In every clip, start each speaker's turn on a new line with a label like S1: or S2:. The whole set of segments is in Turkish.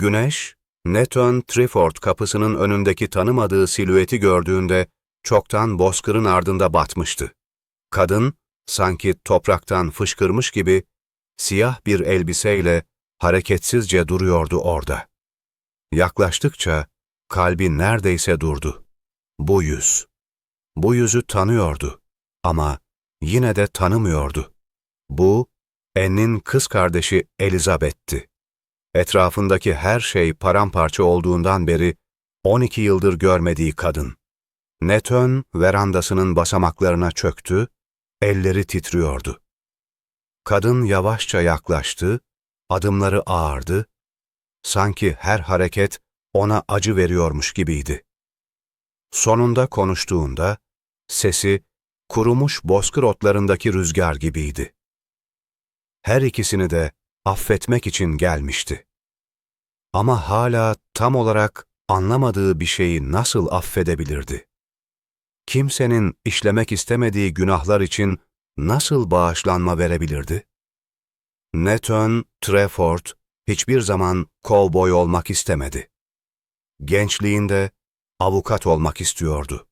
S1: Güneş, Neton Triford kapısının önündeki tanımadığı silüeti gördüğünde çoktan bozkırın ardında batmıştı. Kadın, sanki topraktan fışkırmış gibi siyah bir elbiseyle hareketsizce duruyordu orada. Yaklaştıkça kalbi neredeyse durdu. Bu yüz. Bu yüzü tanıyordu ama yine de tanımıyordu. Bu, Ennin kız kardeşi Elizabeth'ti. Etrafındaki her şey paramparça olduğundan beri 12 yıldır görmediği kadın. Netön verandasının basamaklarına çöktü, elleri titriyordu. Kadın yavaşça yaklaştı, adımları ağırdı, sanki her hareket ona acı veriyormuş gibiydi. Sonunda konuştuğunda, sesi kurumuş bozkır otlarındaki rüzgar gibiydi. Her ikisini de affetmek için gelmişti. Ama hala tam olarak anlamadığı bir şeyi nasıl affedebilirdi? Kimsenin işlemek istemediği günahlar için nasıl bağışlanma verebilirdi? Neton Treford hiçbir zaman kovboy olmak istemedi. Gençliğinde avukat olmak istiyordu.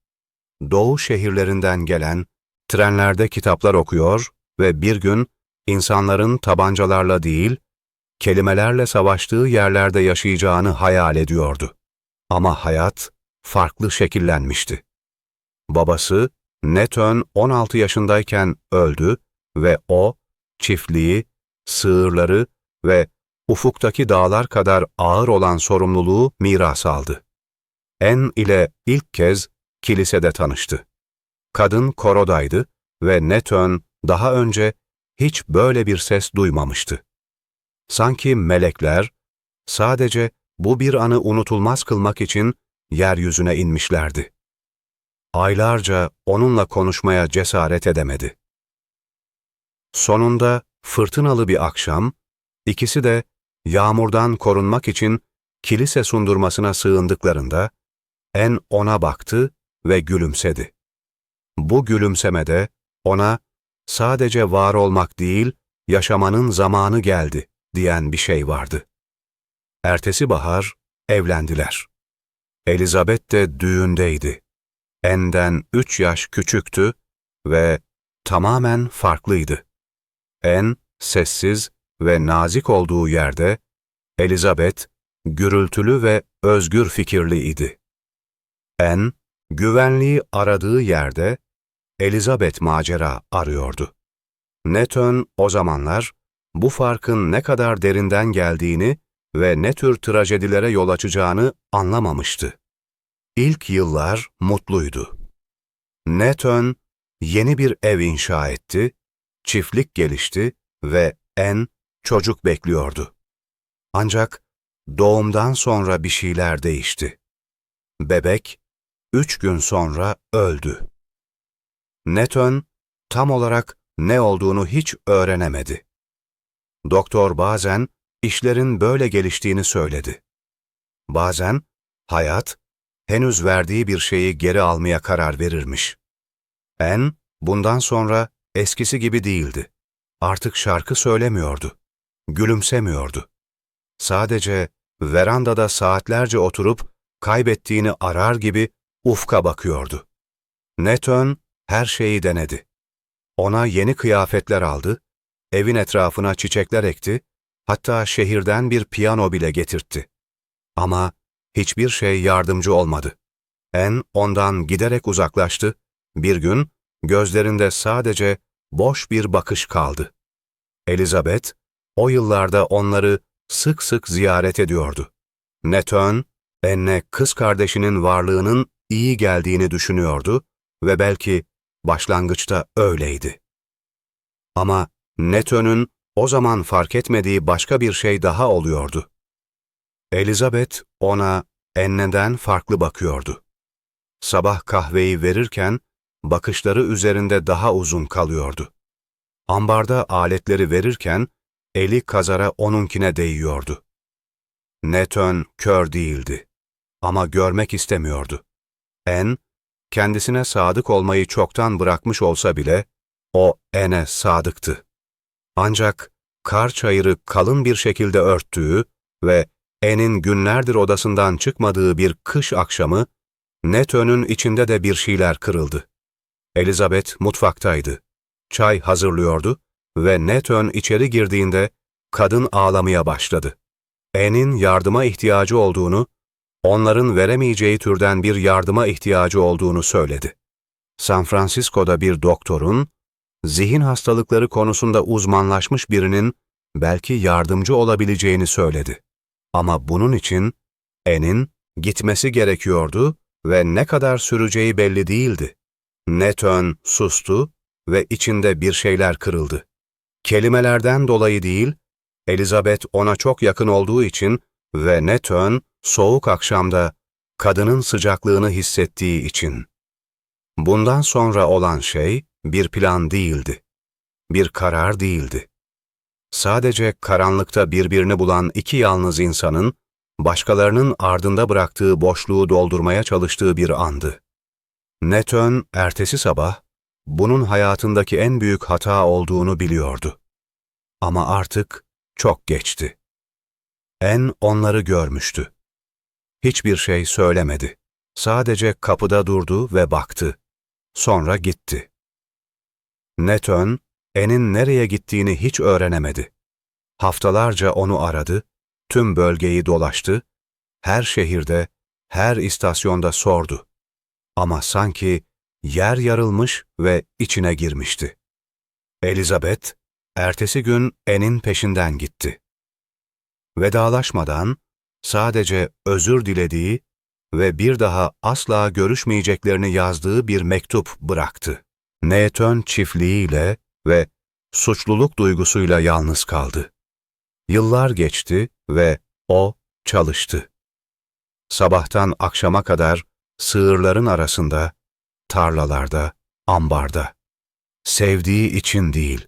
S1: Doğu şehirlerinden gelen, trenlerde kitaplar okuyor ve bir gün insanların tabancalarla değil, kelimelerle savaştığı yerlerde yaşayacağını hayal ediyordu. Ama hayat farklı şekillenmişti. Babası Neton 16 yaşındayken öldü ve o, çiftliği, sığırları ve ufuktaki dağlar kadar ağır olan sorumluluğu miras aldı. En ile ilk kez kilisede tanıştı. Kadın korodaydı ve Neton daha önce hiç böyle bir ses duymamıştı. Sanki melekler sadece bu bir anı unutulmaz kılmak için yeryüzüne inmişlerdi. Aylarca onunla konuşmaya cesaret edemedi. Sonunda fırtınalı bir akşam, ikisi de yağmurdan korunmak için kilise sundurmasına sığındıklarında, En ona baktı ve gülümsedi. Bu gülümsemede ona sadece var olmak değil, yaşamanın zamanı geldi diyen bir şey vardı. Ertesi bahar evlendiler. Elizabeth de düğündeydi. En'den üç yaş küçüktü ve tamamen farklıydı. En, sessiz ve nazik olduğu yerde, Elizabeth, gürültülü ve özgür fikirli idi. En, güvenliği aradığı yerde, Elizabeth macera arıyordu. Neton o zamanlar, bu farkın ne kadar derinden geldiğini ve ne tür trajedilere yol açacağını anlamamıştı. İlk yıllar mutluydu. Neton yeni bir ev inşa etti, çiftlik gelişti ve en çocuk bekliyordu. Ancak doğumdan sonra bir şeyler değişti. Bebek üç gün sonra öldü. Neton tam olarak ne olduğunu hiç öğrenemedi. Doktor bazen işlerin böyle geliştiğini söyledi. Bazen hayat henüz verdiği bir şeyi geri almaya karar verirmiş. En bundan sonra eskisi gibi değildi. Artık şarkı söylemiyordu. Gülümsemiyordu. Sadece verandada saatlerce oturup kaybettiğini arar gibi ufka bakıyordu. Neton her şeyi denedi. Ona yeni kıyafetler aldı, evin etrafına çiçekler ekti, hatta şehirden bir piyano bile getirtti. Ama hiçbir şey yardımcı olmadı. En ondan giderek uzaklaştı, bir gün gözlerinde sadece boş bir bakış kaldı. Elizabeth, o yıllarda onları sık sık ziyaret ediyordu. Neton, Enne kız kardeşinin varlığının iyi geldiğini düşünüyordu ve belki başlangıçta öyleydi. Ama Neton'un o zaman fark etmediği başka bir şey daha oluyordu. Elizabeth ona Enne'den farklı bakıyordu. Sabah kahveyi verirken bakışları üzerinde daha uzun kalıyordu. Ambarda aletleri verirken eli kazara onunkine değiyordu. Neton kör değildi ama görmek istemiyordu. En, kendisine sadık olmayı çoktan bırakmış olsa bile, o En'e sadıktı. Ancak kar çayırı kalın bir şekilde örttüğü ve En'in günlerdir odasından çıkmadığı bir kış akşamı, Netön'ün içinde de bir şeyler kırıldı. Elizabeth mutfaktaydı. Çay hazırlıyordu ve Netön içeri girdiğinde kadın ağlamaya başladı. En'in yardıma ihtiyacı olduğunu, onların veremeyeceği türden bir yardıma ihtiyacı olduğunu söyledi. San Francisco'da bir doktorun, zihin hastalıkları konusunda uzmanlaşmış birinin belki yardımcı olabileceğini söyledi. Ama bunun için En'in gitmesi gerekiyordu ve ne kadar süreceği belli değildi. Netön sustu ve içinde bir şeyler kırıldı. Kelimelerden dolayı değil, Elizabeth ona çok yakın olduğu için ve Netön soğuk akşamda kadının sıcaklığını hissettiği için. Bundan sonra olan şey bir plan değildi. Bir karar değildi. Sadece karanlıkta birbirini bulan iki yalnız insanın, başkalarının ardında bıraktığı boşluğu doldurmaya çalıştığı bir andı. Netön ertesi sabah, bunun hayatındaki en büyük hata olduğunu biliyordu. Ama artık çok geçti. En onları görmüştü. Hiçbir şey söylemedi. Sadece kapıda durdu ve baktı. Sonra gitti. Netön, En'in nereye gittiğini hiç öğrenemedi. Haftalarca onu aradı, tüm bölgeyi dolaştı, her şehirde, her istasyonda sordu. Ama sanki yer yarılmış ve içine girmişti. Elizabeth, ertesi gün En'in peşinden gitti. Vedalaşmadan, sadece özür dilediği ve bir daha asla görüşmeyeceklerini yazdığı bir mektup bıraktı. Neytön çiftliğiyle ve suçluluk duygusuyla yalnız kaldı. Yıllar geçti ve o çalıştı. Sabahtan akşama kadar sığırların arasında, tarlalarda, ambarda. Sevdiği için değil,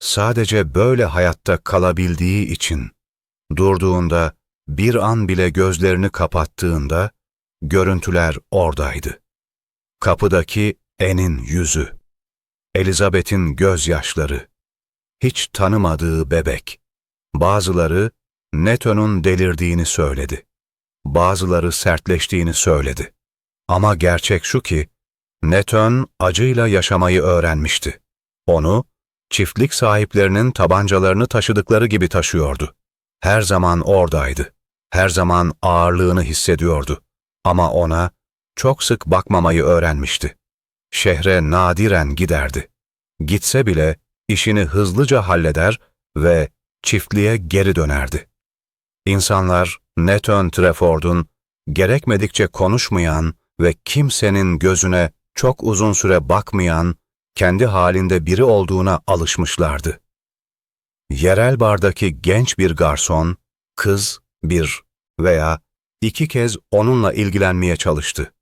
S1: sadece böyle hayatta kalabildiği için. Durduğunda, bir an bile gözlerini kapattığında, görüntüler oradaydı. Kapıdaki En'in yüzü. Elizabeth'in gözyaşları. Hiç tanımadığı bebek. Bazıları Neto'nun delirdiğini söyledi. Bazıları sertleştiğini söyledi. Ama gerçek şu ki, Neton acıyla yaşamayı öğrenmişti. Onu, çiftlik sahiplerinin tabancalarını taşıdıkları gibi taşıyordu. Her zaman oradaydı. Her zaman ağırlığını hissediyordu. Ama ona çok sık bakmamayı öğrenmişti. Şehre nadiren giderdi. Gitse bile işini hızlıca halleder ve çiftliğe geri dönerdi. İnsanlar Neton Treford'un gerekmedikçe konuşmayan ve kimsenin gözüne çok uzun süre bakmayan, kendi halinde biri olduğuna alışmışlardı. Yerel bardaki genç bir garson, kız, bir veya iki kez onunla ilgilenmeye çalıştı.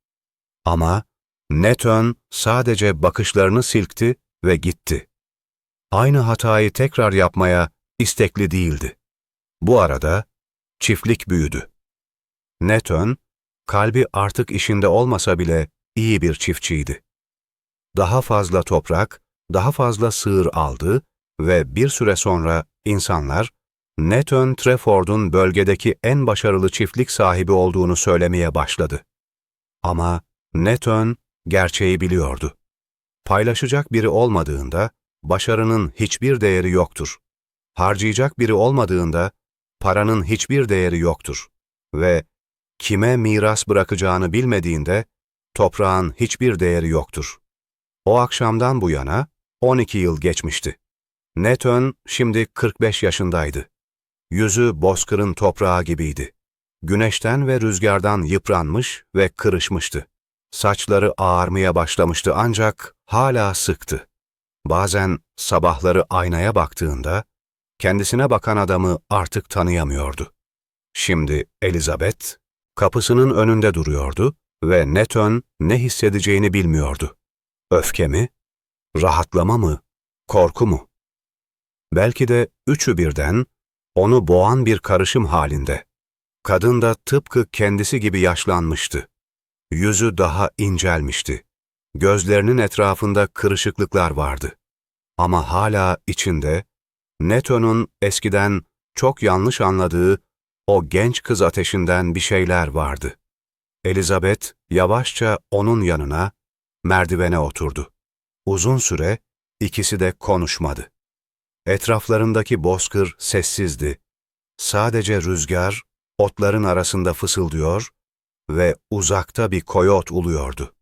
S1: Ama Neton sadece bakışlarını silkti ve gitti. Aynı hatayı tekrar yapmaya istekli değildi. Bu arada çiftlik büyüdü. Neton, kalbi artık işinde olmasa bile iyi bir çiftçiydi. Daha fazla toprak, daha fazla sığır aldı ve bir süre sonra insanlar Neton Treford'un bölgedeki en başarılı çiftlik sahibi olduğunu söylemeye başladı. Ama Neton gerçeği biliyordu. Paylaşacak biri olmadığında başarının hiçbir değeri yoktur. Harcayacak biri olmadığında paranın hiçbir değeri yoktur. Ve kime miras bırakacağını bilmediğinde toprağın hiçbir değeri yoktur. O akşamdan bu yana 12 yıl geçmişti. Netön şimdi 45 yaşındaydı. Yüzü bozkırın toprağı gibiydi. Güneşten ve rüzgardan yıpranmış ve kırışmıştı. Saçları ağarmaya başlamıştı ancak hala sıktı. Bazen sabahları aynaya baktığında kendisine bakan adamı artık tanıyamıyordu. Şimdi Elizabeth kapısının önünde duruyordu ve Neton ne hissedeceğini bilmiyordu. Öfke mi? Rahatlama mı? Korku mu? Belki de üçü birden onu boğan bir karışım halinde. Kadın da tıpkı kendisi gibi yaşlanmıştı. Yüzü daha incelmişti. Gözlerinin etrafında kırışıklıklar vardı. Ama hala içinde Neto'nun eskiden çok yanlış anladığı o genç kız ateşinden bir şeyler vardı. Elizabeth yavaşça onun yanına, merdivene oturdu. Uzun süre ikisi de konuşmadı. Etraflarındaki bozkır sessizdi. Sadece rüzgar otların arasında fısıldıyor ve uzakta bir koyot uluyordu.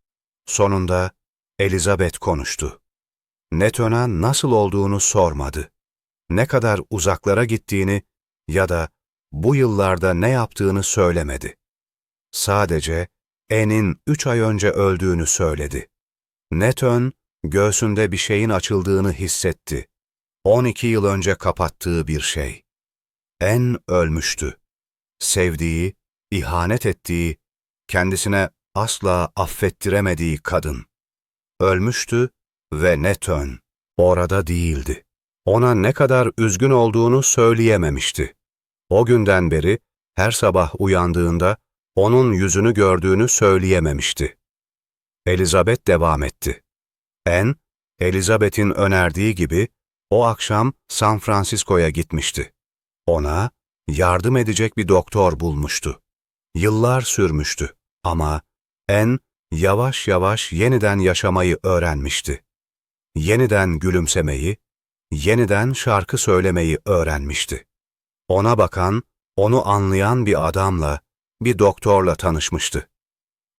S1: Sonunda Elizabeth konuştu. Neton'a nasıl olduğunu sormadı. Ne kadar uzaklara gittiğini ya da bu yıllarda ne yaptığını söylemedi. Sadece En'in üç ay önce öldüğünü söyledi. Neton, göğsünde bir şeyin açıldığını hissetti. 12 yıl önce kapattığı bir şey. En ölmüştü. Sevdiği, ihanet ettiği, kendisine asla affettiremediği kadın. Ölmüştü ve Neton orada değildi. Ona ne kadar üzgün olduğunu söyleyememişti. O günden beri her sabah uyandığında onun yüzünü gördüğünü söyleyememişti. Elizabeth devam etti. En, Elizabeth'in önerdiği gibi o akşam San Francisco'ya gitmişti. Ona yardım edecek bir doktor bulmuştu. Yıllar sürmüştü ama En yavaş yavaş yeniden yaşamayı öğrenmişti. Yeniden gülümsemeyi, yeniden şarkı söylemeyi öğrenmişti. Ona bakan, onu anlayan bir adamla, bir doktorla tanışmıştı.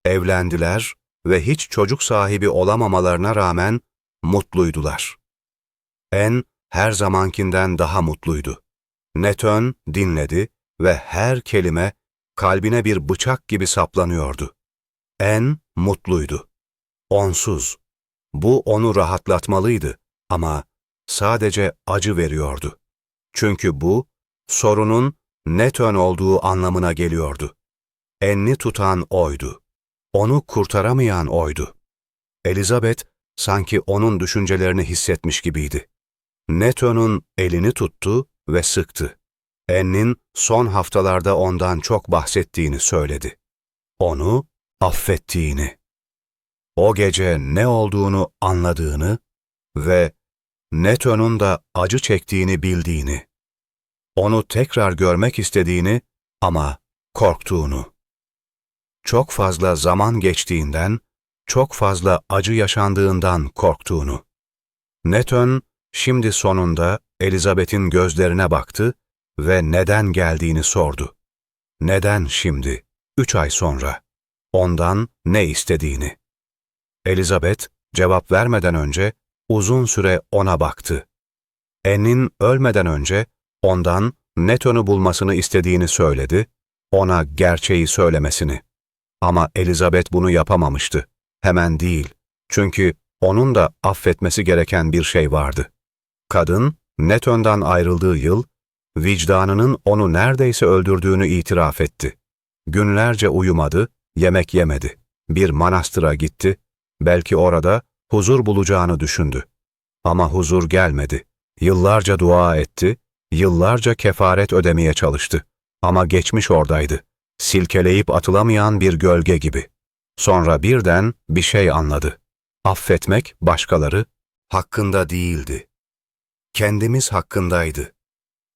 S1: Evlendiler ve hiç çocuk sahibi olamamalarına rağmen mutluydular. En her zamankinden daha mutluydu. Netön dinledi ve her kelime kalbine bir bıçak gibi saplanıyordu. En mutluydu. Onsuz. Bu onu rahatlatmalıydı ama sadece acı veriyordu. Çünkü bu, sorunun Netön olduğu anlamına geliyordu. Enni tutan oydu. Onu kurtaramayan oydu. Elizabeth sanki onun düşüncelerini hissetmiş gibiydi. Neto'nun elini tuttu ve sıktı. Ennin son haftalarda ondan çok bahsettiğini söyledi. Onu affettiğini. O gece ne olduğunu anladığını ve Neto'nun da acı çektiğini bildiğini. Onu tekrar görmek istediğini ama korktuğunu. Çok fazla zaman geçtiğinden, çok fazla acı yaşandığından korktuğunu. Neton şimdi sonunda Elizabeth'in gözlerine baktı ve neden geldiğini sordu. Neden şimdi, üç ay sonra? Ondan ne istediğini. Elizabeth cevap vermeden önce uzun süre ona baktı. Ennin ölmeden önce ondan Neton'u bulmasını istediğini söyledi, ona gerçeği söylemesini. Ama Elizabeth bunu yapamamıştı. Hemen değil. Çünkü onun da affetmesi gereken bir şey vardı. Kadın, Neton'dan ayrıldığı yıl, vicdanının onu neredeyse öldürdüğünü itiraf etti. Günlerce uyumadı, yemek yemedi. Bir manastıra gitti, belki orada huzur bulacağını düşündü. Ama huzur gelmedi. Yıllarca dua etti, yıllarca kefaret ödemeye çalıştı. Ama geçmiş oradaydı. Silkeleyip atılamayan bir gölge gibi. Sonra birden bir şey anladı. Affetmek başkaları hakkında değildi. Kendimiz hakkındaydı.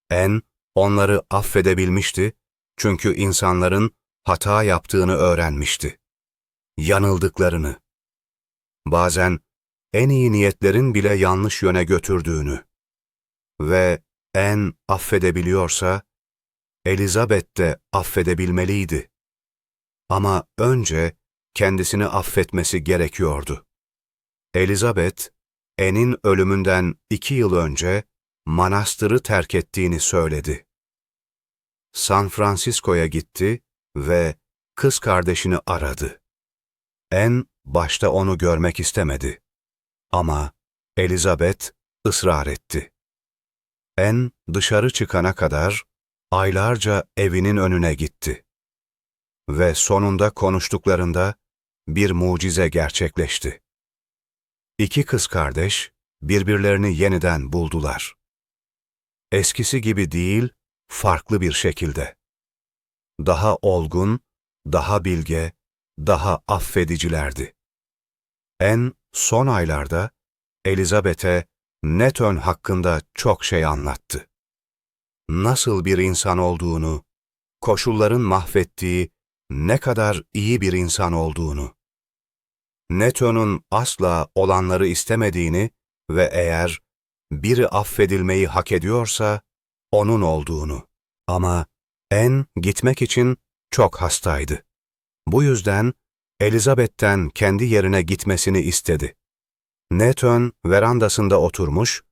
S1: En onları affedebilmişti çünkü insanların hata yaptığını öğrenmişti. Yanıldıklarını. Bazen en iyi niyetlerin bile yanlış yöne götürdüğünü. Ve en affedebiliyorsa, Elizabeth de affedebilmeliydi. Ama önce kendisini affetmesi gerekiyordu. Elizabeth, En'in ölümünden iki yıl önce manastırı terk ettiğini söyledi. San Francisco'ya gitti ve kız kardeşini aradı. En başta onu görmek istemedi. Ama Elizabeth ısrar etti. En dışarı çıkana kadar aylarca evinin önüne gitti. Ve sonunda konuştuklarında bir mucize gerçekleşti. İki kız kardeş birbirlerini yeniden buldular. Eskisi gibi değil, farklı bir şekilde. Daha olgun, daha bilge, daha affedicilerdi. En son aylarda Elizabeth'e Neton hakkında çok şey anlattı. Nasıl bir insan olduğunu, koşulların mahvettiği ne kadar iyi bir insan olduğunu. Neto'nun asla olanları istemediğini ve eğer biri affedilmeyi hak ediyorsa onun olduğunu. Ama en gitmek için çok hastaydı. Bu yüzden Elizabeth'ten kendi yerine gitmesini istedi. Neton verandasında oturmuş,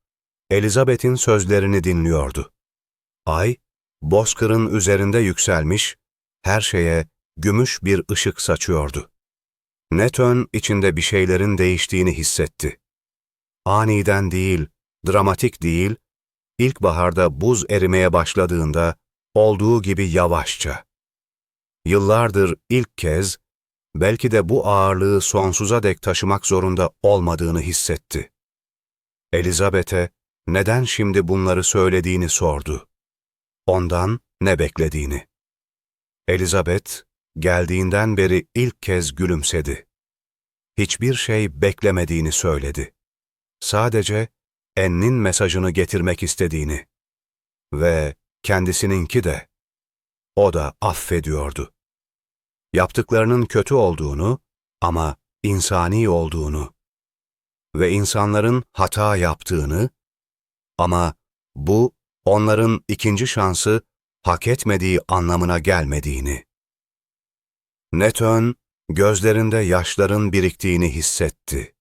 S1: Elizabeth'in sözlerini dinliyordu. Ay, bozkırın üzerinde yükselmiş, her şeye gümüş bir ışık saçıyordu. Neton içinde bir şeylerin değiştiğini hissetti. Aniden değil, dramatik değil, ilkbaharda buz erimeye başladığında olduğu gibi yavaşça. Yıllardır ilk kez, belki de bu ağırlığı sonsuza dek taşımak zorunda olmadığını hissetti. Elizabeth'e neden şimdi bunları söylediğini sordu. Ondan ne beklediğini. Elizabeth, geldiğinden beri ilk kez gülümsedi. Hiçbir şey beklemediğini söyledi. Sadece Ennin mesajını getirmek istediğini ve kendisininki de. O da affediyordu. Yaptıklarının kötü olduğunu ama insani olduğunu ve insanların hata yaptığını ama bu onların ikinci şansı hak etmediği anlamına gelmediğini. Neton, gözlerinde yaşların biriktiğini hissetti.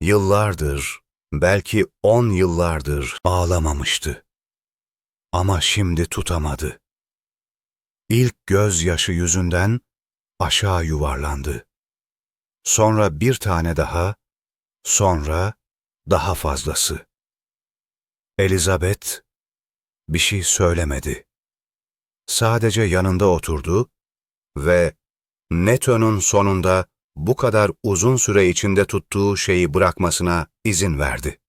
S1: Yıllardır, belki on yıllardır ağlamamıştı. Ama şimdi tutamadı. İlk gözyaşı yüzünden aşağı yuvarlandı. Sonra bir tane daha, sonra daha fazlası. Elizabeth bir şey söylemedi. Sadece yanında oturdu ve Neto'nun sonunda bu kadar uzun süre içinde tuttuğu şeyi bırakmasına izin verdi.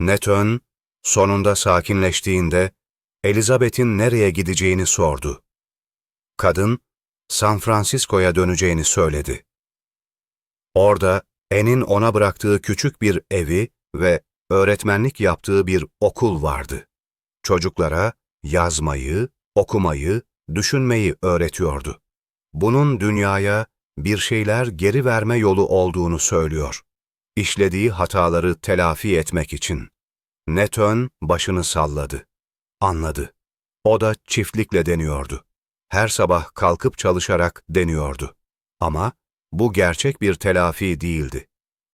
S1: Neton, sonunda sakinleştiğinde Elizabeth'in nereye gideceğini sordu. Kadın, San Francisco'ya döneceğini söyledi. Orada En'in ona bıraktığı küçük bir evi ve öğretmenlik yaptığı bir okul vardı. Çocuklara yazmayı, okumayı, düşünmeyi öğretiyordu. Bunun dünyaya bir şeyler geri verme yolu olduğunu söylüyor. İşlediği hataları telafi etmek için. Neton başını salladı. Anladı. O da çiftlikle deniyordu. Her sabah kalkıp çalışarak deniyordu. Ama bu gerçek bir telafi değildi.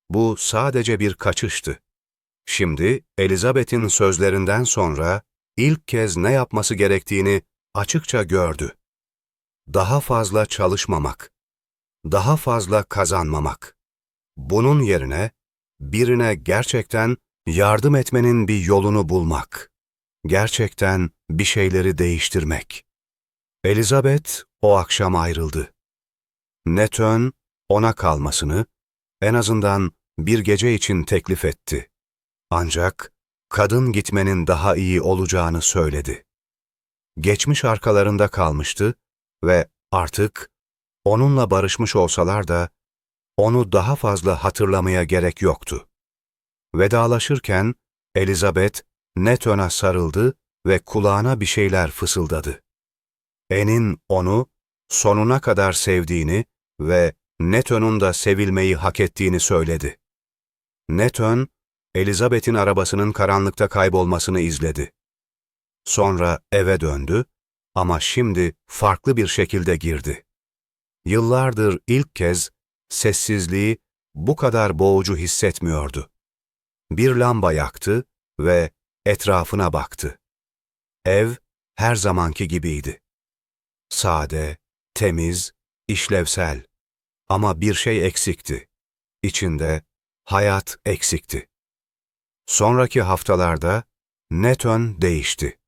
S1: Bu sadece bir kaçıştı. Şimdi Elizabeth'in sözlerinden sonra ilk kez ne yapması gerektiğini açıkça gördü. Daha fazla çalışmamak, daha fazla kazanmamak. Bunun yerine birine gerçekten yardım etmenin bir yolunu bulmak. Gerçekten bir şeyleri değiştirmek. Elizabeth o akşam ayrıldı. Neton ona kalmasını, en azından bir gece için teklif etti. Ancak kadın gitmenin daha iyi olacağını söyledi. Geçmiş arkalarında kalmıştı ve artık onunla barışmış olsalar da onu daha fazla hatırlamaya gerek yoktu. Vedalaşırken Elizabeth Neton'a sarıldı ve kulağına bir şeyler fısıldadı. En'in onu sonuna kadar sevdiğini ve Neton'un da sevilmeyi hak ettiğini söyledi. Neton, Elizabeth'in arabasının karanlıkta kaybolmasını izledi. Sonra eve döndü ama şimdi farklı bir şekilde girdi. Yıllardır ilk kez sessizliği bu kadar boğucu hissetmiyordu. Bir lamba yaktı ve etrafına baktı. Ev her zamanki gibiydi. Sade, temiz, işlevsel. Ama bir şey eksikti. İçinde hayat eksikti. Sonraki haftalarda Neton değişti.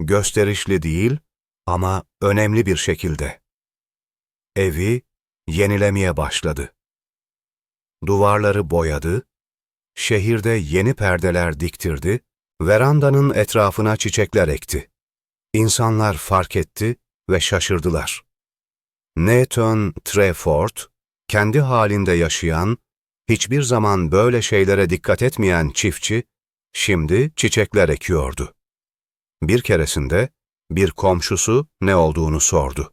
S1: Gösterişli değil ama önemli bir şekilde. Evi yenilemeye başladı. Duvarları boyadı, şehirde yeni perdeler diktirdi, verandanın etrafına çiçekler ekti. İnsanlar fark etti ve şaşırdılar. Nathan Trefort, kendi halinde yaşayan, hiçbir zaman böyle şeylere dikkat etmeyen çiftçi, şimdi çiçekler ekiyordu. Bir keresinde bir komşusu ne olduğunu sordu.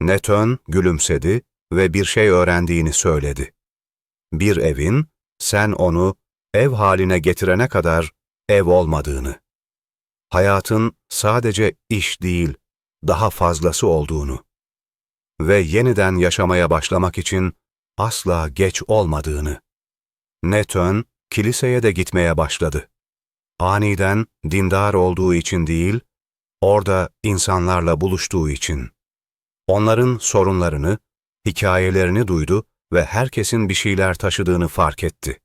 S1: Netön gülümsedi ve bir şey öğrendiğini söyledi. Bir evin, sen onu ev haline getirene kadar ev olmadığını, hayatın sadece iş değil, daha fazlası olduğunu ve yeniden yaşamaya başlamak için asla geç olmadığını. Netön, kiliseye de gitmeye başladı. Aniden dindar olduğu için değil, orada insanlarla buluştuğu için. Onların sorunlarını, hikayelerini duydu ve herkesin bir şeyler taşıdığını fark etti.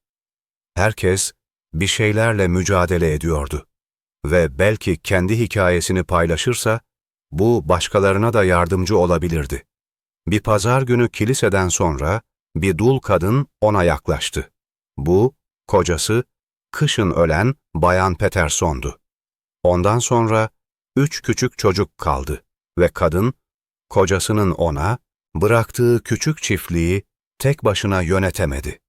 S1: Herkes bir şeylerle mücadele ediyordu ve belki kendi hikayesini paylaşırsa bu başkalarına da yardımcı olabilirdi. Bir pazar günü kiliseden sonra bir dul kadın ona yaklaştı. Bu, kocası, kışın ölen Bayan Peterson'du. Ondan sonra üç küçük çocuk kaldı ve kadın, kocasının ona bıraktığı küçük çiftliği tek başına yönetemedi.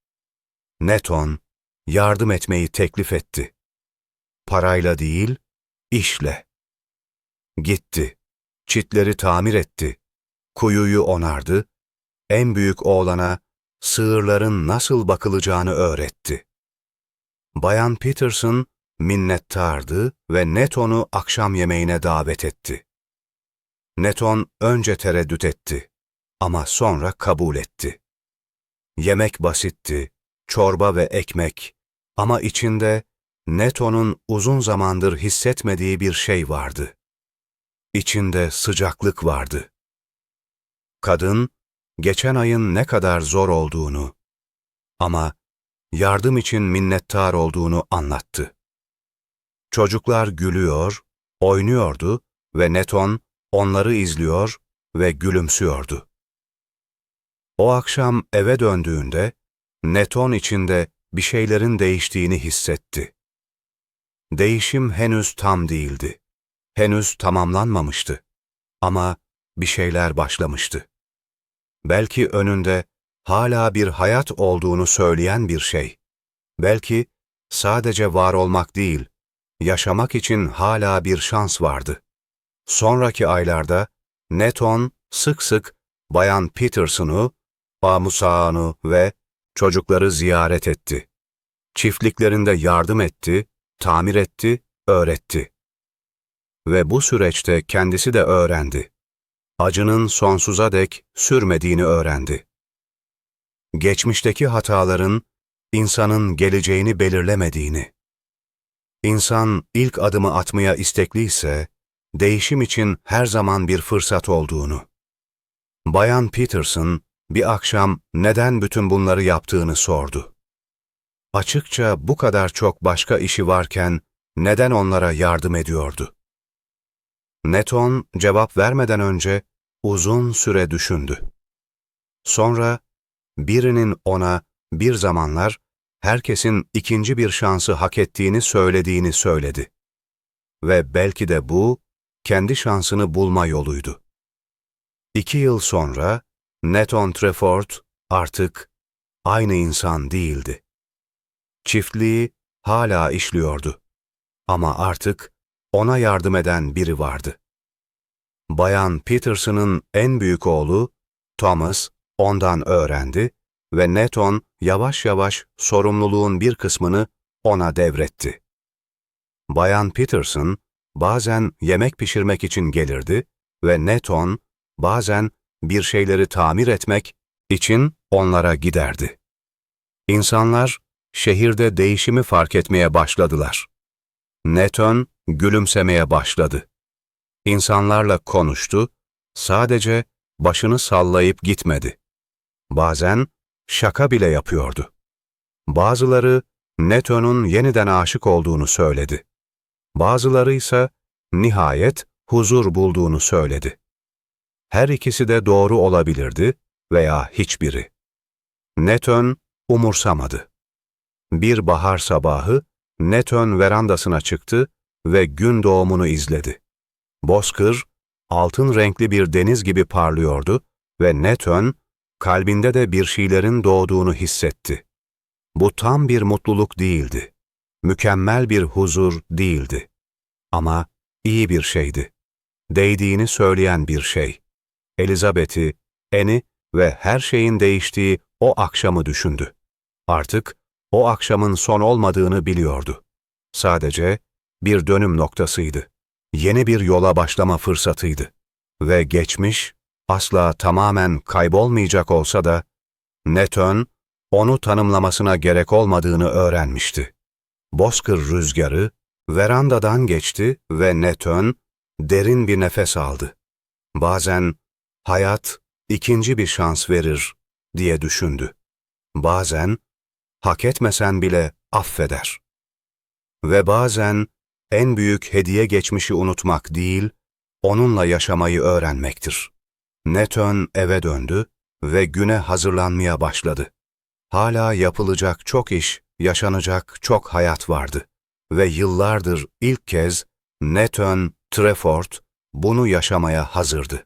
S1: Neton, yardım etmeyi teklif etti. Parayla değil, işle. Gitti, çitleri tamir etti, kuyuyu onardı, en büyük oğlana sığırların nasıl bakılacağını öğretti. Bayan Peterson minnettardı ve Neton'u akşam yemeğine davet etti. Neton önce tereddüt etti ama sonra kabul etti. Yemek basitti, çorba ve ekmek ama içinde Neton'un uzun zamandır hissetmediği bir şey vardı. İçinde sıcaklık vardı. Kadın, geçen ayın ne kadar zor olduğunu ama yardım için minnettar olduğunu anlattı. Çocuklar gülüyor, oynuyordu ve Neton onları izliyor ve gülümsüyordu. O akşam eve döndüğünde Neton içinde bir şeylerin değiştiğini hissetti. Değişim henüz tam değildi. Henüz tamamlanmamıştı. Ama bir şeyler başlamıştı. Belki önünde hala bir hayat olduğunu söyleyen bir şey. Belki sadece var olmak değil, yaşamak için hala bir şans vardı. Sonraki aylarda Neton sık sık Bayan Peterson'u, Bamusa'nı ve çocukları ziyaret etti. Çiftliklerinde yardım etti, tamir etti, öğretti. Ve bu süreçte kendisi de öğrendi. Acının sonsuza dek sürmediğini öğrendi. Geçmişteki hataların insanın geleceğini belirlemediğini. İnsan ilk adımı atmaya istekliyse, değişim için her zaman bir fırsat olduğunu. Bayan Peterson bir akşam neden bütün bunları yaptığını sordu. Açıkça bu kadar çok başka işi varken neden onlara yardım ediyordu? Neton cevap vermeden önce uzun süre düşündü. Sonra birinin ona bir zamanlar herkesin ikinci bir şansı hak ettiğini söylediğini söyledi. Ve belki de bu, kendi şansını bulma yoluydu. İki yıl sonra, Neton Trefort artık aynı insan değildi. Çiftliği hala işliyordu. Ama artık ona yardım eden biri vardı. Bayan Peterson'ın en büyük oğlu, Thomas, ondan öğrendi ve Neton yavaş yavaş sorumluluğun bir kısmını ona devretti. Bayan Peterson bazen yemek pişirmek için gelirdi ve Neton bazen bir şeyleri tamir etmek için onlara giderdi. İnsanlar şehirde değişimi fark etmeye başladılar. Neton gülümsemeye başladı. İnsanlarla konuştu, sadece başını sallayıp gitmedi. Bazen şaka bile yapıyordu. Bazıları Neton'un yeniden aşık olduğunu söyledi. Bazıları ise nihayet huzur bulduğunu söyledi. Her ikisi de doğru olabilirdi veya hiçbiri. Neton umursamadı. Bir bahar sabahı Neton verandasına çıktı ve gün doğumunu izledi. Bozkır, altın renkli bir deniz gibi parlıyordu ve Neton kalbinde de bir şeylerin doğduğunu hissetti. Bu tam bir mutluluk değildi. Mükemmel bir huzur değildi. Ama iyi bir şeydi. değdiğini söyleyen bir şey. Elizabeth'i, Eni ve her şeyin değiştiği o akşamı düşündü. Artık o akşamın son olmadığını biliyordu. Sadece bir dönüm noktasıydı. Yeni bir yola başlama fırsatıydı. Ve geçmiş asla tamamen kaybolmayacak olsa da Neton onu tanımlamasına gerek olmadığını öğrenmişti. Bozkır rüzgarı verandadan geçti ve Neton derin bir nefes aldı. Bazen hayat ikinci bir şans verir diye düşündü. Bazen hak etmesen bile affeder. Ve bazen en büyük hediye geçmişi unutmak değil, onunla yaşamayı öğrenmektir. Neton eve döndü ve güne hazırlanmaya başladı. Hala yapılacak çok iş, yaşanacak çok hayat vardı. Ve yıllardır ilk kez Neton Trefort bunu yaşamaya hazırdı.